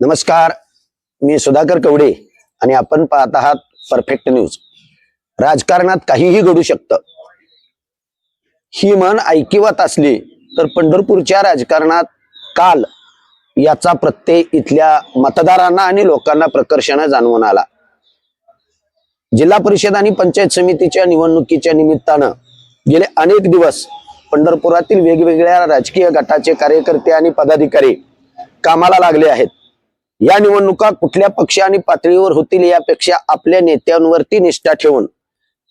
नमस्कार मी सुधाकर कवडे आणि आपण पाहत आहात परफेक्ट न्यूज राजकारणात काहीही घडू शकतं. ही म्हण ऐकिवत असली तर पंढरपूरच्या राजकारणात काल याचा प्रत्यय इथल्या मतदारांना आणि लोकांना प्रकर्षानं जाणवून आला. जिल्हा परिषद आणि पंचायत समितीच्या निवडणुकीच्या निमित्तानं गेले अनेक दिवस पंढरपुरातील वेगवेगळ्या राजकीय गटाचे कार्यकर्ते आणि पदाधिकारी कामाला लागले आहेत. या निवडणुका कुठल्या पक्ष आणि पातळीवर होतील यापेक्षा आपल्या नेत्यांवरती निष्ठा ठेवून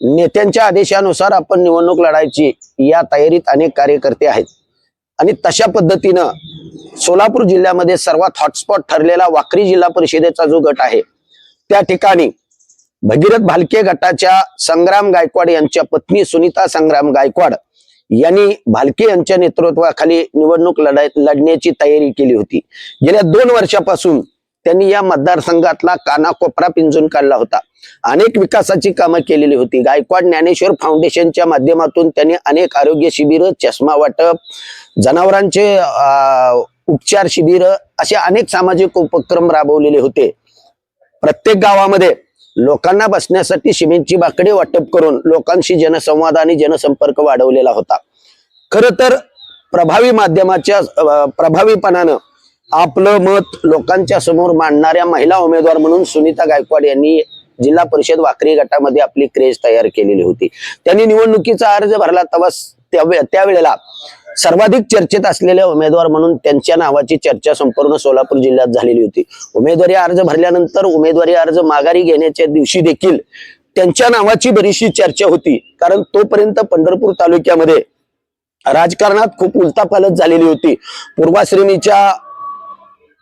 नेत्यांच्या आदेशानुसार आपण निवडणूक लढायची या तयारीत अनेक कार्यकर्ते आहेत. आणि तशा पद्धतीनं सोलापूर जिल्ह्यामध्ये सर्वात हॉटस्पॉट ठरलेला वाकरी जिल्हा परिषदेचा जो गट आहे त्या ठिकाणी भगीरथ भालके गटाच्या संग्राम गायकवाड यांच्या पत्नी सुनीता संग्राम गायकवाड यांनी भालके यांच्या नेतृत्वाखाली निवडणूक लढाय लढण्याची तयारी केली होती. गेल्या दोन वर्षापासून त्यांनी या मतदारसंघातला कानाकोपरा पिंजून काढला होता. अनेक विकासाची कामं केलेली होती. गायकवाड ज्ञानेश्वर फाउंडेशनच्या माध्यमातून त्यांनी अनेक आरोग्य शिबिर चष्मा वाटप जनावरांचे उपचार शिबिर असे अनेक सामाजिक उपक्रम राबवलेले होते. प्रत्येक गावामध्ये लोकांना बसण्यासाठी सिमेंटची बाकडे वाटप करून लोकांशी जनसंवाद आणि जनसंपर्क वाढवलेला होता. खर तर प्रभावी माध्यमाच्या प्रभावीपणानं आपलं मत लोकांच्या समोर मांडणाऱ्या महिला उमेदवार म्हणून सुनीता गायकवाड यांनी जिल्हा परिषद वाकरी गटामध्ये आपली क्रेज तयार केलेली होती. त्यांनी निवडणुकीचा अर्ज भरला तेव्हा त्यावेळेला सर्वाधिक चर्चेत असलेले उमेदवार म्हणून त्यांच्या नावाची चर्चा संपूर्ण सोलापूर जिल्ह्यात झालेली होती. उमेदवारी अर्ज भरल्यानंतर उमेदवारी अर्ज माघारी घेण्याच्या दिवशी देखील त्यांच्या नावाची बरीचशी चर्चा होती. कारण तोपर्यंत पंढरपूर तालुक्यामध्ये राजकारणात खूप उलतापालत झालेली होती. पूर्वाश्रेणीच्या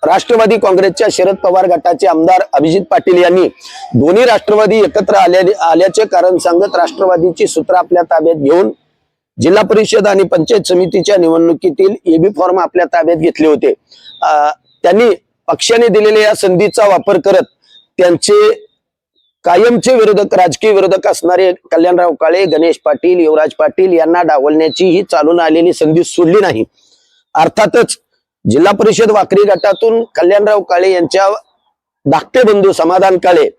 राष्ट्रवादी काँग्रेसच्या शरद पवार गटाचे आमदार अभिजित पाटील यांनी दोन्ही राष्ट्रवादी एकत्र आल्या आल्याचे कारण सांगत राष्ट्रवादीची सूत्र आपल्या ताब्यात घेऊन जिल्हा परिषद आणि पंचायत समितीच्या निवडणुकीतील एबी फॉर्म आपल्या ताब्यात घेतले होते. त्यांनी पक्षाने दिलेल्या या संधीचा वापर करत त्यांचे कायमचे विरोधक राजकीय विरोधक असणारे कल्याणराव काळे गणेश पाटील युवराज पाटील यांना डावलण्याची ही चालून आलेली संधी सोडली नाही. अर्थातच जिल्हा परिषद वाकरी गटातून कल्याणराव काळे यांच्या धाकटे बंधू समाधान काळे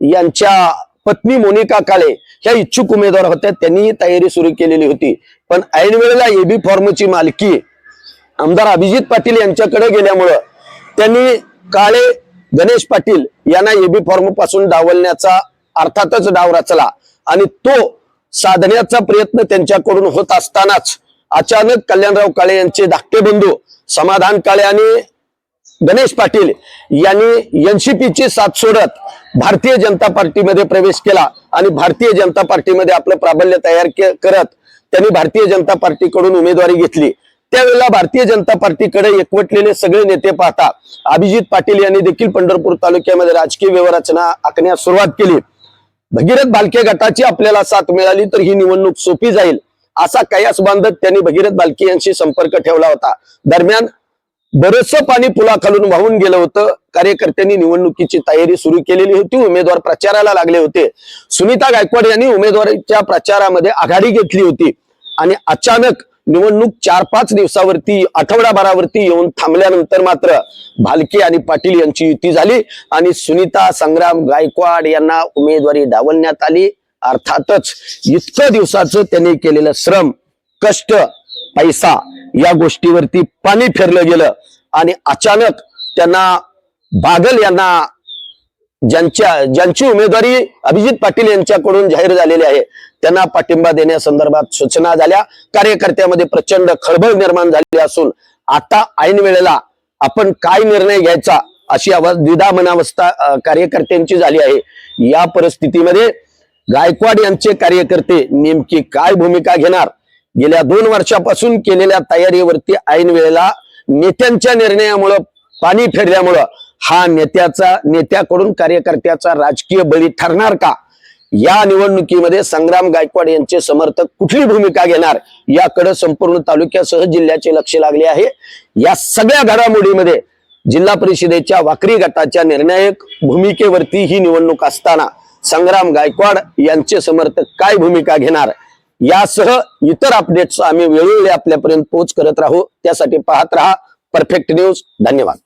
यांच्या पत्नी मोनिका काळे ह्या इच्छुक उमेदवार होत्या त्यांनीही तयारी सुरू केलेली होती. पण ऐन वेळेला एबी फॉर्मची मालकी आमदार अभिजित पाटील यांच्याकडे गेल्यामुळं त्यांनी काळे गणेश पाटील यांना एबी फॉर्मपासून डावलण्याचा अर्थातच डाव रचला. आणि तो साधण्याचा प्रयत्न त्यांच्याकडून होत असतानाच अचानक कल्याणराव काळे यांचे धाकटे बंधू समाधान काळे आणि गणेश पाटील यांनी एनसीपीची साथ सोडत भारतीय जनता पार्टीमध्ये प्रवेश केला. आणि भारतीय जनता पार्टीमध्ये आपलं प्राबल्य तयार करत त्यांनी भारतीय जनता पार्टीकडून उमेदवारी घेतली. त्यावेळेला भारतीय जनता पार्टीकडे एकवटलेले सगळे नेते पाहता अभिजित पाटील यांनी देखील पंढरपूर तालुक्यामध्ये राजकीय व्यवरचना आखण्यास सुरुवात केली. भगीरथ बालके गटाची आपल्याला साथ मिळाली तर ही निवडणूक सोपी जाईल असा कयास बांधत त्यांनी भगीरथ बालके यांशी संपर्क ठेवला होता. दरम्यान बरस पाणी पुलाखालून वाहून गेलं होतं. कार्यकर्त्यांनी निवडणुकीची तयारी सुरू केलेली होती. उमेदवार प्रचाराला लागले होते. सुनीता गायकवाड यांनी उमेदवारीच्या प्रचारामध्ये आघाडी घेतली होती. आणि अचानक निवडणूक चार पाच दिवसावरती आठवडाभरावरती येऊन थांबल्यानंतर मात्र भालके आणि पाटील यांची युती झाली आणि सुनीता संग्राम गायकवाड यांना उमेदवारी डावलण्यात आली. अर्थातच इतकं दिवसाचं त्यांनी केलेलं श्रम कष्ट पैसा या गोष्टीवरती पाणी फिरलं गेलं. आणि अचानक त्यांना बागल यांना ज्यांच्या ज्यांची उमेदवारी अभिजित पाटील यांच्याकडून जाहीर झालेली आहे त्यांना पाठिंबा देण्यासंदर्भात सूचना झाल्या. कार्यकर्त्यामध्ये प्रचंड खळबळ निर्माण झाली असून आता ऐन वेळेला आपण काय निर्णय घ्यायचा अशी आवाज द्विधा मनावस्था कार्यकर्त्यांची झाली आहे. या परिस्थितीमध्ये गायकवाड यांचे कार्यकर्ते नेमकी काय भूमिका घेणार? गेल्या दोन वर्षापासून केलेल्या तयारीवरती ऐन वेळेला नेत्यांच्या निर्णयामुळं पाणी फिरल्यामुळं हा नेत्याचा नेत्याकडून कार्यकर्त्याचा राजकीय बळी ठरणार का? या निवडणुकीमध्ये संग्राम गायकवाड यांचे समर्थक कुठली भूमिका घेणार? याकडे संपूर्ण तालुक्यासह जिल्ह्याचे लक्ष लागले आहे. या सगळ्या घडामोडीमध्ये जिल्हा परिषदेच्या वाकरी गटाच्या निर्णायक भूमिकेवरती ही निवडणूक असताना संग्राम गायकवाड यांचे समर्थक काय भूमिका घेणार? यासह इतर अपडेट्स आम्ही वेळोवेळी आपल्यापर्यंत पोहोच करत राहू. त्यासाठी पाहत राहा. परफेक्ट न्यूज धन्यवाद.